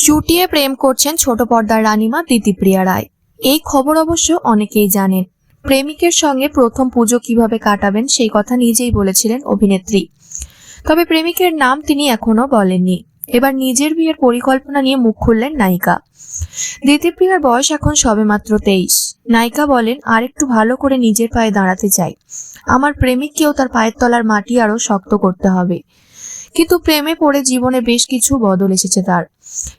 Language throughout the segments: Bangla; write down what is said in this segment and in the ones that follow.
চুটিয়ে প্রেম করছেন ছোট পর্দার রানীমা দিতিপ্রিয়া রায়। এই খবর অবশ্য অনেকেই জানেন। প্রেমিকের সঙ্গে প্রথম পুজো কীভাবে কাটাবেন সেই কথা নিজেই বলেছিলেন অভিনেত্রী। তবে প্রেমিকের নাম তিনি এখনও বলেননি। এবার নিজের বিয়ের পরিকল্পনা নিয়ে মুখ খুললেন নায়িকা। দিতিপ্রিয়ার বয়স এখন সবেমাত্র তেইশ। নায়িকা বলেন আর একটু ভালো করে নিজের পায়ে দাঁড়াতে চাই। আমার প্রেমিককেও তার পায়ের তলার মাটি আরও শক্ত করতে হবে। কিন্তু প্রেমে পড়ে জীবনে বেশ কিছু বদল এসেছে তার।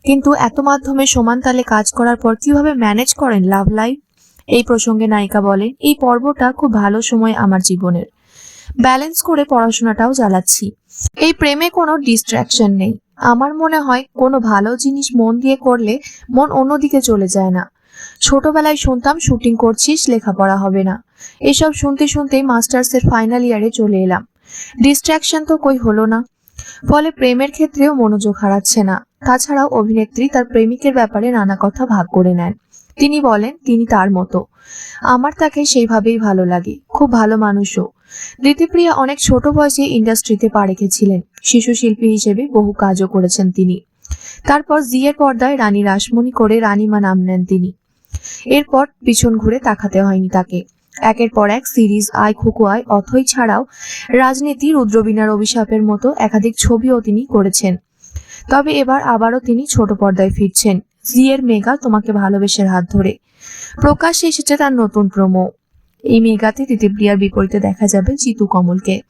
কিন্তু এত মাধ্যমে সমান তালে কাজ করার পর কীভাবে ম্যানেজ করেন লাভ লাইফ? এই প্রসঙ্গে নায়িকা বলেন, এই পর্বটা খুব ভালো সময় আমার জীবনের। ব্যালেন্স করে পড়াশোনাটাও চালাচ্ছি। এই প্রেমে কোনো ডিস্ট্রাকশন নেই। আমার মনে হয় কোনো ভালো জিনিস মন দিয়ে করলে মন অন্যদিকে চলে যায় না। ছোটবেলায় শুনতাম, শুটিং করছিস, লেখাপড়া হবে না। এসব শুনতে শুনতেই মাস্টার্সের ফাইনাল ইয়ারে চলে এলাম। ডিস্ট্রাকশন তো কই হলো না। ফলে প্রেমের ক্ষেত্রেও মনোযোগ হারাচ্ছে না। তাছাড়াও অভিনেত্রী তার প্রেমিকের ব্যাপারে নানা কথা ভাগ করে নেন। তিনি বলেন, তিনি তার মতো। আমার তাকে সেইভাবেই ভালো লাগে। খুব ভালো মানুষও। দিতিপ্রিয়া অনেক ছোট বয়সে ইন্ডাস্ট্রিতে পা রেখেছিলেন। শিশু শিল্পী হিসেবে বহু কাজও করেছেন তিনি। তারপর জিয়ের পর্দায় রানী রাসমণি করে রানীমা নাম নেন তিনি। এরপর পিছন ঘুরে তাকাতে হয়নি তাকে। একের পর এক সিরিজ আয় খুকু আয় অথই ছাড়াও রাজনীতি রুদ্রবীণার অভিশাপের মতো একাধিক ছবিও তিনি করেছেন। তবে এবার আবারও তিনি ছোট পর্দায় ফিরছেন। জিয়ের মেগা তোমাকে ভালোবেসের হাত ধরে। প্রকাশ এসেছে তার নতুন প্রোমো। এই মেগাতে তিতিপ্রিয়ার বিপরীতে দেখা যাবে জিতু কমলকে।